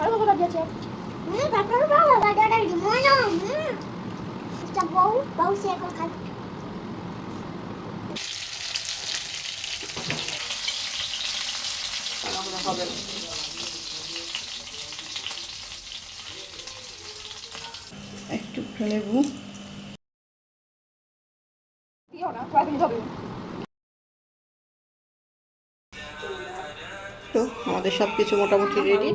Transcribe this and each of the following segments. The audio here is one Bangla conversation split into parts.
আরও কথা দিয়েছে হুম তারপরে বাবা বাজারে মনে হুম। এটা বউ বউ সে এখন খাই হবে। একটু লেবু। সব কিছু মোটামুটি রেডি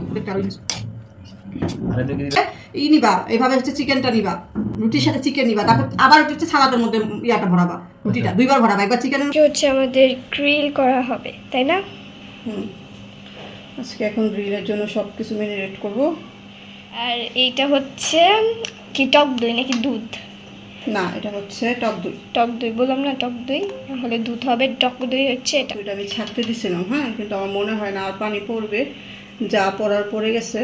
আরে দেখে দিলে ই নিবা এইভাবে হচ্ছে চিকেনটা নিবা। রুটির সাথে চিকেন নিবা। তারপর আবার একটু হচ্ছে সালাদের মধ্যে ইয়াটা ভরাবা রুটিটা। দুইবার ভরাবা একবার আজকে হচ্ছে আমাদের গ্রিল করা হবে তাই না? হুম। আজকে এখন গ্রিলের জন্য সব কিছু ম্যারিনেট করব। আর এইটা হচ্ছে কি টক দই নাকি দুধ? না এটা হচ্ছে টক দই। টক দই বললাম না টক দই? তাহলে দুধ হবে টক দই হচ্ছে এটা। আমি ছাড়তে দিছিলাম হ্যাঁ কিন্তু আমার মনে হয় না আর পানি পড়বে যা পড়ার পড়ে গেছে।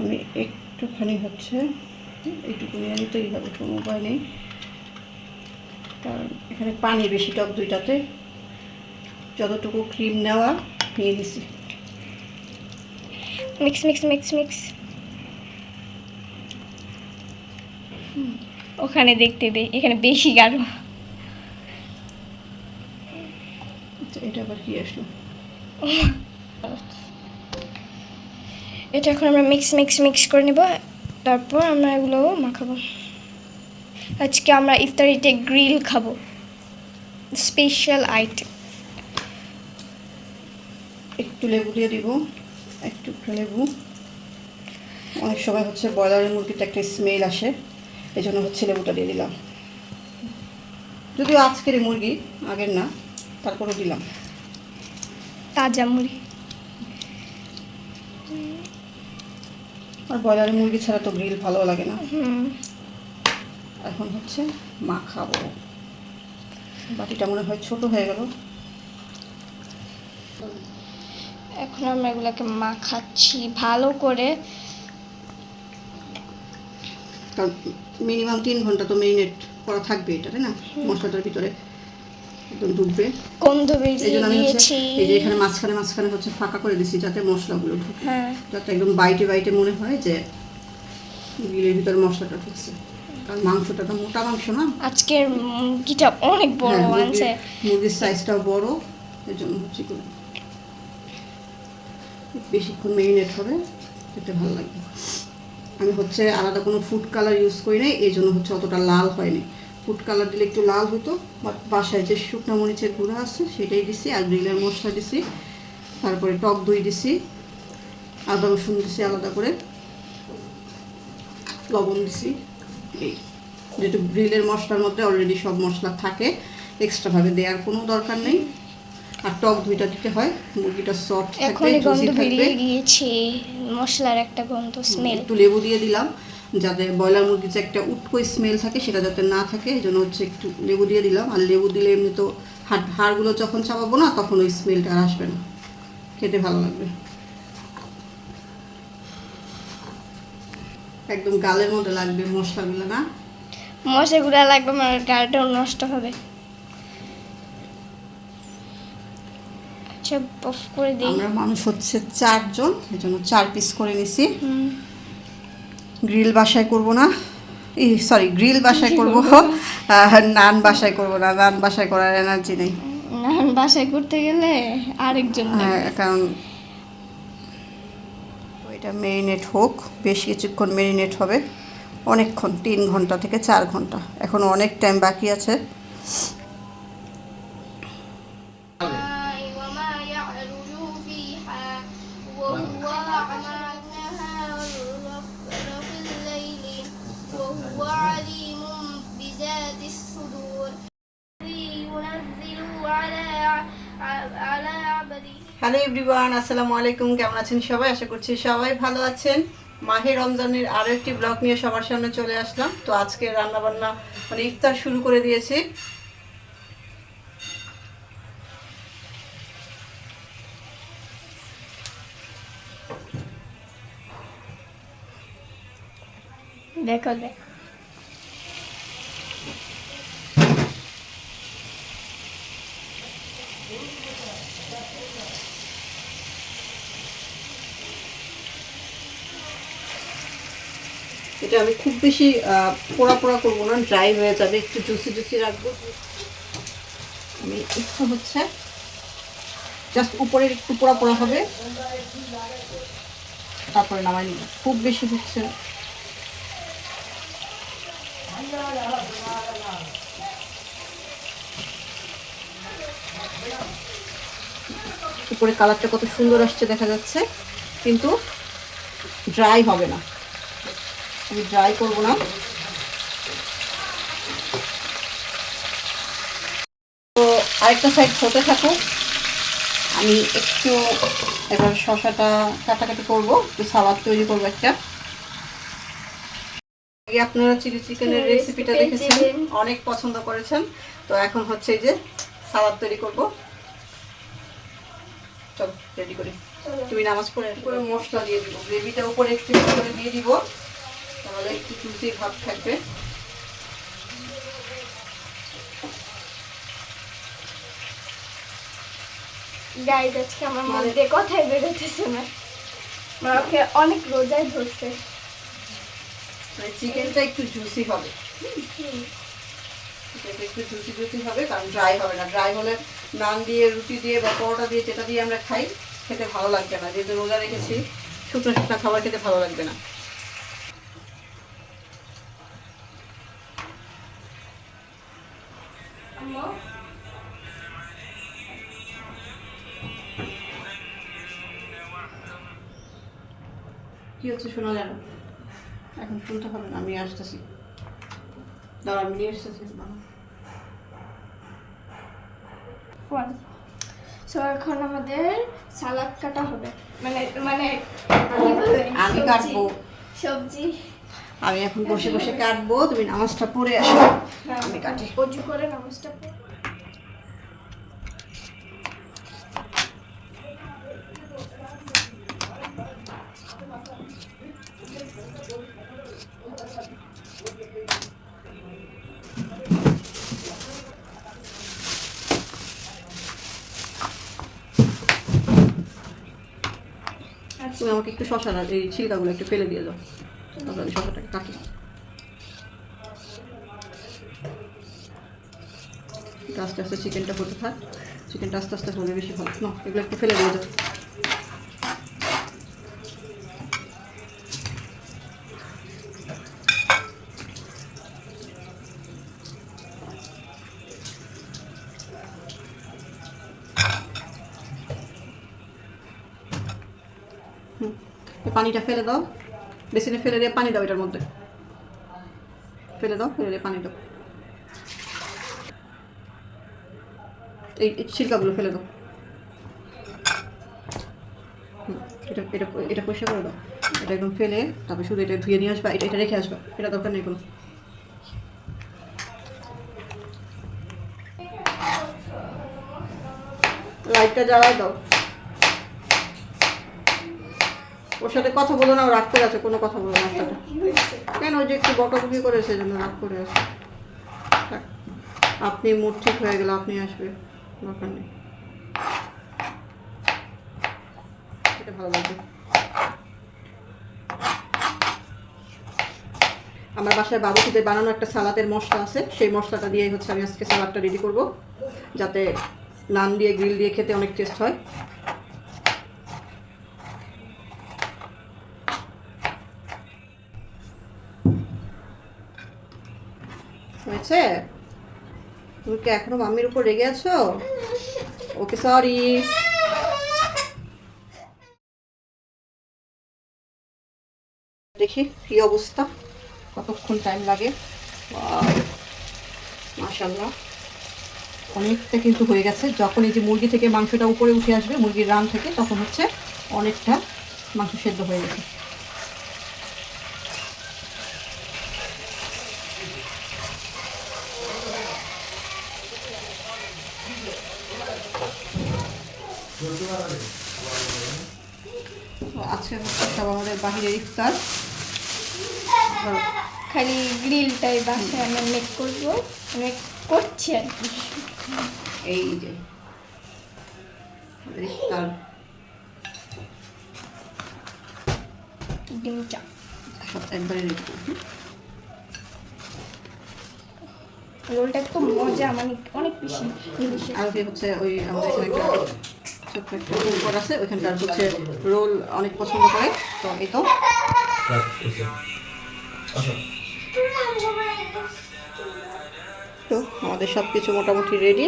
আমি একটুখানি হচ্ছে এইটুকু নিয়ে নিতেই হবে কোনো উপায় নেই। কারণ এখানে পানি বেশি টক দুইটাতে। যতটুকু ক্রিম নেওয়া নিয়ে নিছি। Mix mix mix mix. ওখানে দেখতে দে এখানে বেশি গাঢ়। আচ্ছা, এটা আবার কি আসলো? এটা এখন আমরা মিক্স মিক্স মিক্স করে নেব তারপর আমরা এগুলো মাখাবো। আজকে আমরা ইফতারিতে গ্রিল খাব। স্পেশাল আইটেম একটু লেবু দিয়ে দিব একটু একটু লেবু। অনেক সময় হচ্ছে ব্রয়লারের মুরগিতে একটা স্মেল আসে। এই জন্য হচ্ছে লেবুটা দিয়ে দিলাম। যদিও আজকের মুরগি আগের না তারপরে দিলাম। তাজা মুড়ি আর ব্রয়লারের মুরগি ছাড়া তো গ্রিল ভালো লাগে না। হুম। এখন হচ্ছে মাখাবো। বাটিটা মনে হয় ছোট হয়ে গেল। এখন আমরা এগুলোকে মাখাচ্ছি ভালো করে। মিনিমাম তিন ঘণ্টা তো মেরিনেট করা থাকবে এটা তাই না? মশলাটার ভিতরে। একদম ডুববে। গন্ধ বেরিয়ে জন্য আমি হচ্ছে দিয়েছি। এই যে এখানে মাঝখানে মাঝখানে হচ্ছে ফাঁকা করে দিছি যাতে মশলাগুলো ঢুকে। হ্যাঁ। যাতে একদম বাইটে বাইটে মনে হয় যে গ্রিলের ভিতরে মশলাটা ঢুকছে। কারণ মাংসটা তো মোটা মাংস না। আজকের মুরগিটা অনেক বড় হ্যাঁ, মুরগির- মুরগির সাইজটাও বড়। এর জন্য হচ্ছে করে বেশিক্ষণ মেরিনেট হবে খেতে ভালো লাগবে। আমি হচ্ছে আলাদা কোনো ফুড কালার ইউজ করি নাই, এই জন্য হচ্ছে অতটা লাল হয়নি। ফুড কালার দিলে একটু লাল হতো বাট বাসায় যে শুকনো মরিচের গুঁড়া আছে, সেটাই দিছি, আর গ্রিলের মশলা দিছি, তারপরে টক দই দিছি, আদা রসুন দিছি আলাদা করে, লবণ দিছি, এই। যেহেতু গ্রিলের মশলার মধ্যে অলরেডি সব মশলা থাকে এক্সট্রাভাবে দেওয়ার কোনো দরকার নেই। আর টক দইটা দিতে হয়। মুরগিটা সফট থাকবে গন্ধ থাকবে। গিয়েছে মশলার একটা গন্ধ স্মেল একটু লেবু দিয়ে দিলাম যাতে ব্রয়লার মুরগির যে একটা উটকো স্মেল থাকে সেটা যাতে না থাকে এই জন্য হচ্ছে একটু লেবু দিয়ে দিলাম। আর লেবু দিলে এমনি তো হাড় হাড়গুলো যখন চাপাবো না তখন ওই স্মেলটা আর আসবে না। খেতে ভালো লাগবে। একদম গালের মধ্যে লাগবে মশলাগুলো না? মশলাগুলো লাগবে আমার গাড়িটাও নষ্ট হবে। আচ্ছা অফ করে দিই। আমরা মানুষ হচ্ছে চারজন এই জন্য চার পিস করে নিছি। গ্রিল বাসায় করব না। এই সরি গ্রিল বাসায় করব? নান বাসায় করব না নান বাসায় করার এনার্জি নেই। না বাসায় করতে গেলে আরেকজন হ্যাঁ। কারণ এটা মেরিনেট হোক বেশ কিছুক্ষণ মেরিনেট হবে। অনেকক্ষণ তিন ঘণ্টা থেকে চার ঘণ্টা। এখনও অনেক টাইম বাকি আছে। আসসালামু আলাইকুম, কেমন আছেন সবাই? আশা করছি সবাই ভালো আছেন। মাহে রমজানের আরও একটি ব্লগ নিয়ে সবার সামনে চলে আসলাম। তো আজকে রান্না বান্না মানে ইফতার শুরু করে দিয়েছি। দেখো দেখো। এটা আমি খুব বেশি পোড়া পোড়া করব না ড্রাই হয়ে যাবে, একটু জুসি জুসি রাখব। আমি একটু হচ্ছে জাস্ট উপরের একটু পোড়া পোড়া হবে, তারপরে নামাই নিব। খুব বেশি হচ্ছে উপরে কালারটা কত সুন্দর আসছে, দেখা যাচ্ছে। কিন্তু ড্রাই হবে না। আমি ড্রাই করব না। তো আরেকটা সাইড হতে থাকুক। আমি একটু এবার শশাটা কাটাকাটি করব একটু সালাদ তৈরি করব একটা। আগে আপনারা চিলি চিকেনের রেসিপিটা দেখেছেন? অনেক পছন্দ করেছেন। তো এখন হচ্ছে এই যে সালাদ তৈরি করব। চলো রেডি করি। তুমি নামাজ পড়ে করে মশলা দিয়ে দিব। গ্রেভিটা উপরে একটু করে দিয়ে দিব। তাহলে একটু জুসি ভাব থাকবে। আজকে আমার মানে- মধ্যে কথাই বেরোতেছে না। আমাকে অনেক রোজায় ধরছে। মানে চিকেনটা একটু জুসি হবে। চিকেনটা একটু জুসি জুসি হবে কারণ ড্রাই হবে না। ড্রাই হলে নান দিয়ে রুটি দিয়ে বা পরোটা দিয়ে যেটা দিয়ে আমরা খাই খেতে ভালো লাগবে না। যেহেতু রোজা রেখেছি শুকনো শুকনো খাবার খেতে ভালো লাগবে না। হচ্ছে শোনা যায় না। এখন শুনতে হবে না আমি আসতেছি। দাঁড়া আমি নিয়ে আসতেছি সো এখন আমাদের সালাদ কাটা হবে। মানে মানে আমি কাটবো। সবজি। আমি এখন বসে বসে কাটবো তুমি নামাজটা পড়ে আসো। হ্যাঁ, আমি কাটি। অজু করে নামাজটা পড়ে। আমাকে একটু শশা এই ছিলকাগুলো একটু ফেলে দিয়ে দাও। তারপর আমি শশাটাকে কাটি। আস্তে আস্তে চিকেনটা হতে থাক। চিকেনটা আস্তে আস্তে হলে বেশি ভালো। না এগুলো একটু ফেলে দিয়ে দাও হুম এই পানিটা ফেলে দাও। বেসিনে ফেলে দিয়ে পানি দাও এটার মধ্যে। ফেলে দাও, ফেলে দিয়ে পানি দাও। এই ছিলকাগুলো ফেলে দাও। এটা এটা এটা পরিষ্কার করে দাও। এটা একদম ফেলে, তারপর শুধু এটা ধুয়ে নিয়ে আসবা, এটা এটা রেখে আসবা। এটা দরকার নেই কোনো। লাইটটা জ্বালাই দাও। ওর সাথে কথা বলো না, ও রাগ করে আছে, কোনো কথা বলো না কেন ওই যে একটু বকাবকি করে সেজন্য রাগ করে আছে? আপনি মুড ঠিক হয়ে গেলে আপনি আসবে, দরকার নেই। এটা ভালো লাগবে। আমার বাসায় বাবুটিদের বানানো একটা সালাদের মশলা আছে, সেই মশলাটা দিয়ে হচ্ছে আমি আজকে সালাদটা রেডি করব, যাতে নান দিয়ে গ্রিল দিয়ে খেতে অনেক টেস্ট হয়। হয়েছে তুমি কি এখনও মাম্মির উপর রেগে আছো? ওকে সরি দেখি কি অবস্থা। কতক্ষণ টাইম লাগে? মাশাল্লাহ অনেকটা কিন্তু হয়ে গেছে। যখন এই যে মুরগি থেকে মাংসটা উপরে উঠে আসবে, মুরগির রান থেকে, তখন হচ্ছে অনেকটা মাংস সেদ্ধ হয়ে গেছে তো আজকে হচ্ছে সব আমাদের বাহিরের ইফতার। খালি গ্রিলটাই বাসায় আমি মেক করব। মেক করছি আর কি। এই যে। ইফতার। ডিম চা। একবারে রোলটা এত মজা মানে অনেক বেশি আর হচ্ছে ওই আমাদের একটা ছোট্ট একটা রোল আছে ওইখানকার হচ্ছে রোল অনেক পছন্দ করে তো এই তো। তো আমাদের সব কিছু মোটামুটি রেডি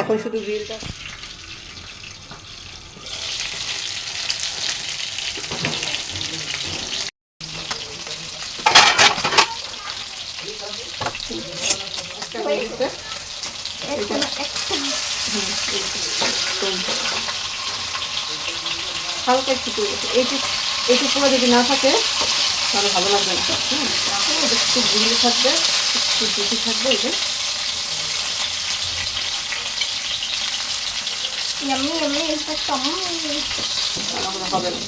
এখন শুধু গ্রিলটা একটা হয়ে গেছে। এখন একদম তো হালকা একটু গেছে এইটু এইটু পুরো যদি না থাকে তাহলে ভালো লাগবে না। হ্যাঁ একটু ঘুরিয়ে থাকবে একটু বেশি থাকবে এটা যে। ইয়াম্মি ইয়াম্মি এটা তাহলে হবে না।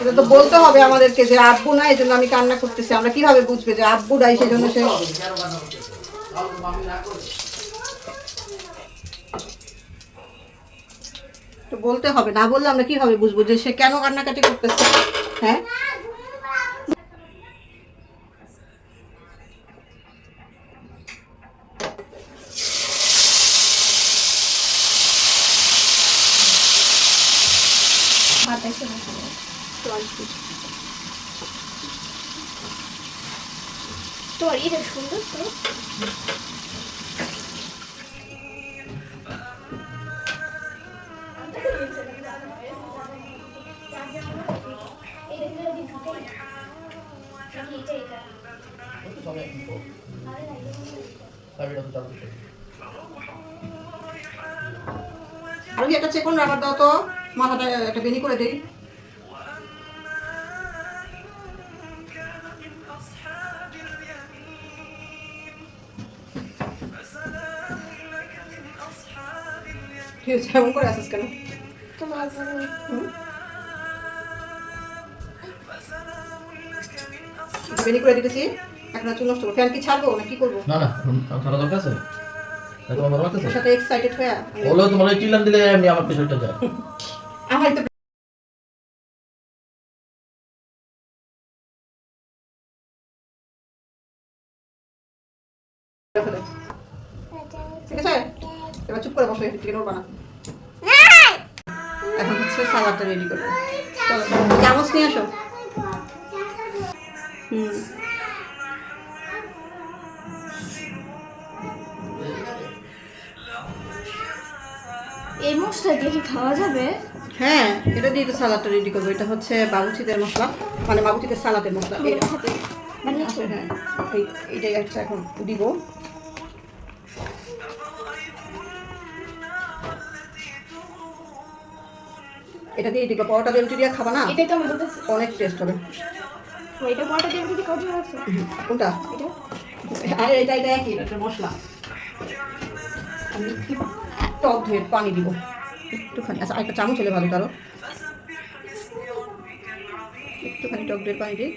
এটা তো বলতে হবে আমাদেরকে যে আব্বু না এই জন্য আমি কান্না করতেছি। আমরা কীভাবে বুঝবে যে আব্বু নাই সেই জন্য সে তো বলতে হবে না বললে আমরা কীভাবে বুঝব যে সে কেন কান্নাকাটি করতেছে? হ্যাঁ ভাত এসে তোমার সুন্দর তো। কি একটা চেকন রাবার দাও তো। মাথাটা একটা বেনি করে দিই। কি হয়েছে? এমন করে আসিস কেন? বেনি করে দিতেছি এখন চুল নষ্ট করব। ফ্যান কি ছাড়বো না কি করব? না না ছাড়া দরকার আছে। তোমার বাবা লাগতেছে? সাথে এক্সাইটেড হয়ে ওগুলো তোমার ওই চিল্লান দিলে আমি আমার পেছনটা যায় এই মশলা দিয়ে কি খাওয়া যাবে? হ্যাঁ এটা দিয়ে তো সালাদটা রেডি করব। এটা হচ্ছে বাবুচিদের মশলা। মানে বাবুচিদের সালাদের মশলা। এই হ্যাঁ হচ্ছে এখন দিব। এটা দিয়ে দিব পরোটা দিয়ে রুটি দিয়ে খাবা না? এটাই তো আমি অনেক টেস্ট হবে। এটা পরোটা দিয়ে যদি খাওয়া যাচ্ছে কোনটা? এটা? আরে এটা এটা একই। এটা মশলা। আমি একটু টক ধুয়ে পানি দিব। একটুখানি। আচ্ছা চামচ হলে ভালো কারও একটুখানি টক ধুয়ে পানি দিই।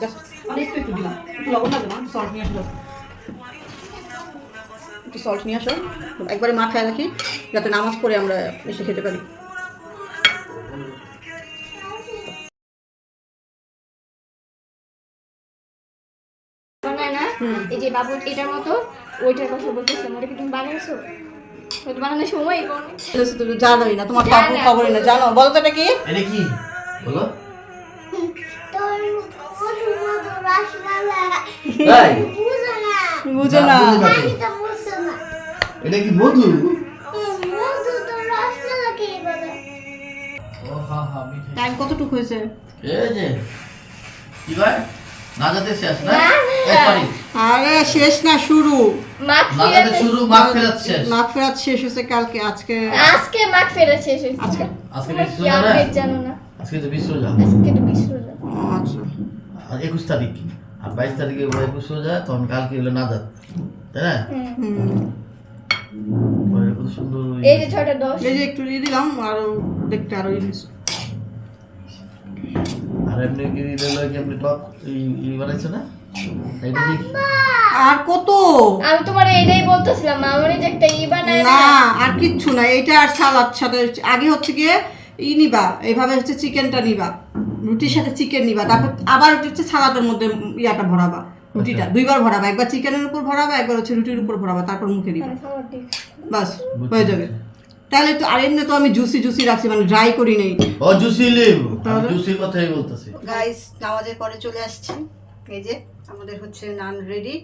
জাস্ট একটু একটু দিলাম। একটু লবণ লাগবে না? সল্ট নিয়ে একটু সল্ট নিয়ে আসো। একবারে মাথায় রাখি যাতে নামাজ পড়ে আমরা এসে খেতে পারি। এই যে বাবু এটার মতো ওইটার কথা বলতেছিলাম ওটা কি তুমি বানিয়েছো? বানানোর সময় তুমি জানোই না তোমার না। খবরই না জানো? বলো তো এটা কি? এটা কি? বলো। বুঝো না। বুঝো না। বুঝি না। আমি তো বুঝছ না। এটা কি মধু? মধু তো রসমালাইকে বলে। ও টাইম কতটুকু হয়েছে? এই যে কি ভাই না? যাতে শেষ না। সরি আরে শেষ না শুরু। মাখ না শুরু মাখ ফেরত শেষ। মাঘ ফেরাত শেষ হয়েছে কালকে আজকে। আজকে মাখ ফেরত শেষ হয়েছে। আজকে। আজকে বিশ্ব জানো না। আজকে তো বিশ্ব যা আজকে তো বিশ্ব রোজা। ও, আচ্ছা। আর তারিখ। আর বাইশ তারিখে ওরা একুশ সোজা তখন কালকে হলো না? যাত তাই না ওই- এই যে ছটা দশ। এই যে একটু দিয়ে দিলাম আরও দেখতে আরও ইয়ে। আর আর এমনি গ্রিল হলো কি আপনি টক ই বানাইছে না? এটা দেখি আর কত? আমি তোমার এইটাই বলতেছিলাম আমার যে একটা ই বানায় না আর কিচ্ছু না এটা আর সালাদ সাথে আগে হচ্ছে গিয়ে ই নিবা এইভাবে হচ্ছে চিকেনটা নিবা রুটির সাথে চিকেন নিবা তারপর আবার হচ্ছে সালাদের মধ্যে ইয়াটা ভরাবা রুটিটা দুইবার ভরাবা একবার চিকেনের উপর ভরাবা একবার হচ্ছে রুটির উপর ভরাবা তারপর মুখে দিবা। বাস হয়ে যাবে। তাহলে তো আর এমনি তো আমি জুসি জুসি রাখছি মানে ড্রাই করি নেই। ও জুসি লিভ জুসির কথাই বলতেছি। গাইস নামাজের পরে চলে আসছি। এই যে আমাদের হচ্ছে নান রেডি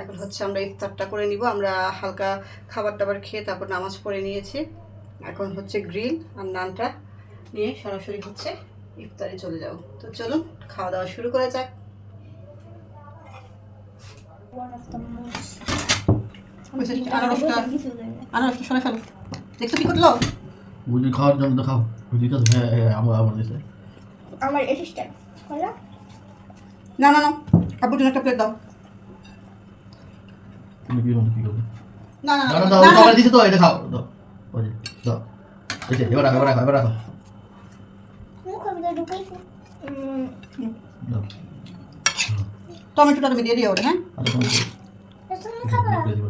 এখন হচ্ছে আমরা ইফতারটা করে নিব। আমরা হালকা খাবার টাবার খেয়ে তারপর নামাজ পড়ে নিয়েছি। এখন হচ্ছে গ্রিল আর নানটা নিয়ে সরাসরি হচ্ছে ইফতারে চলে যাব। তো চলুন খাওয়া দাওয়া শুরু করা যাক। আনারসটা আনারসটা সরাই ফেলো। দেখছ কি করল? বুঝি খাওয়ার জন্য তো খাও। বুঝি তো হ্যাঁ হ্যাঁ আমার আমার দিছে আমার অ্যাসিস্ট্যান্ট না না না আব্বুর জন্য একটা প্লেট দাও। তুমি কি মনে কি করবে? না না না না না দাও না, না, খাবার দিছে তো এটা খাও। দাও যে, দাও। এই এবার রাখো রাখো এবার রাখো। টমেটোটা তুমি দিয়ে দিও ওটা হ্যাঁ? আর তুমি তুমি করে দিবো।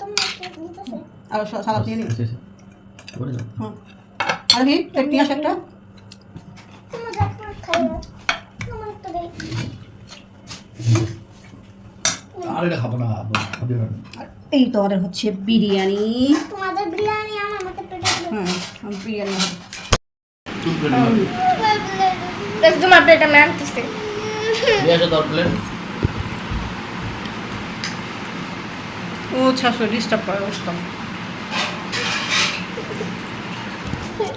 তুমি নিতেছে আর সালাদ নিয়ে নিই আর কি একটা। এটা খাব না খাবে না আর এই তো আমাদের হচ্ছে বিরিয়ানি। তোমাদের বিরিয়ানি আমার মতো পেটে হুম বিরিয়ানি তোমার প্লেট আমি আনতেছি। ও ছাশো ডিস্টার্ব করে বসতাম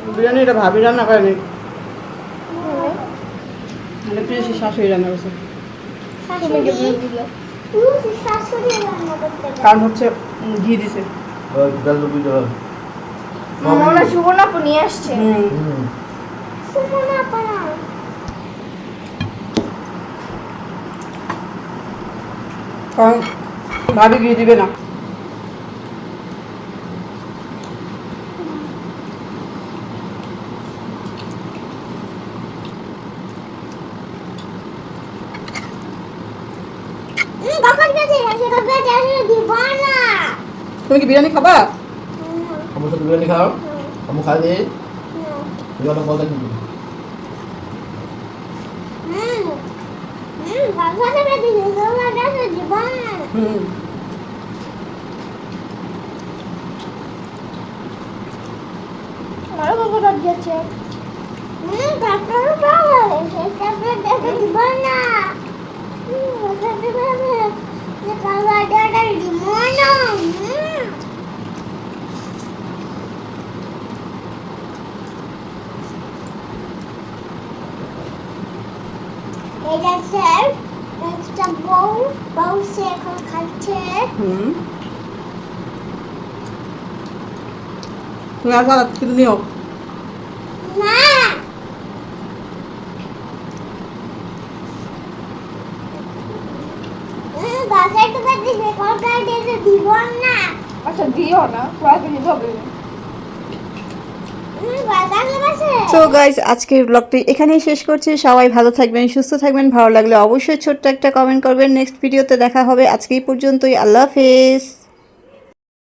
বিরিয়ানি এটা ভাবি রান্না করেনি? মানে? শাশুড়ি রান্না করছে। দিলে উহ শাশুড়ি রান্না করতে যায় কারণ হচ্ছে ঘি দিছে। মনে সুবর্ণাপু নিয়ে আসছে। হুম। হুম কারণ ভাবি ঘি দিবে না হুম কখন গেছে সেটা বেটে আসলে দিব না তুমি কি বিরিয়ানি খাবা আমার সাথে বিরিয়ানি খাও আমি খাই দিই এবার বলতে কিন্তু হুম হুম বাবা বেটে দিছে তোমরা গেছে দিব না হুম আমারও বাবা রাত গেছে হুম ডাক্তার বাবা সেটা বেটে দিব না হুম সেটা বেটে যে খাবারটা দিব না হুম এটা স্যার একটা বউ বউ সে এখন খাচ্ছে হুম। তুমি আর সালাদ কিন্তু নিও। না বাসায় তো পাচ্ছি কলকাতা দিতে দিব না। আচ্ছা দিও না কয়েকদিন হবে। পাশে সো গাইজ আজকের ব্লগটি এখানেই শেষ করছি। সবাই ভালো থাকবেন, সুস্থ থাকবেন। ভালো লাগলে অবশ্যই ছোট্ট একটা কমেন্ট করবেন। নেক্সট ভিডিওতে দেখা হবে। আজকেই পর্যন্তই। আল্লাহ হাফেজ।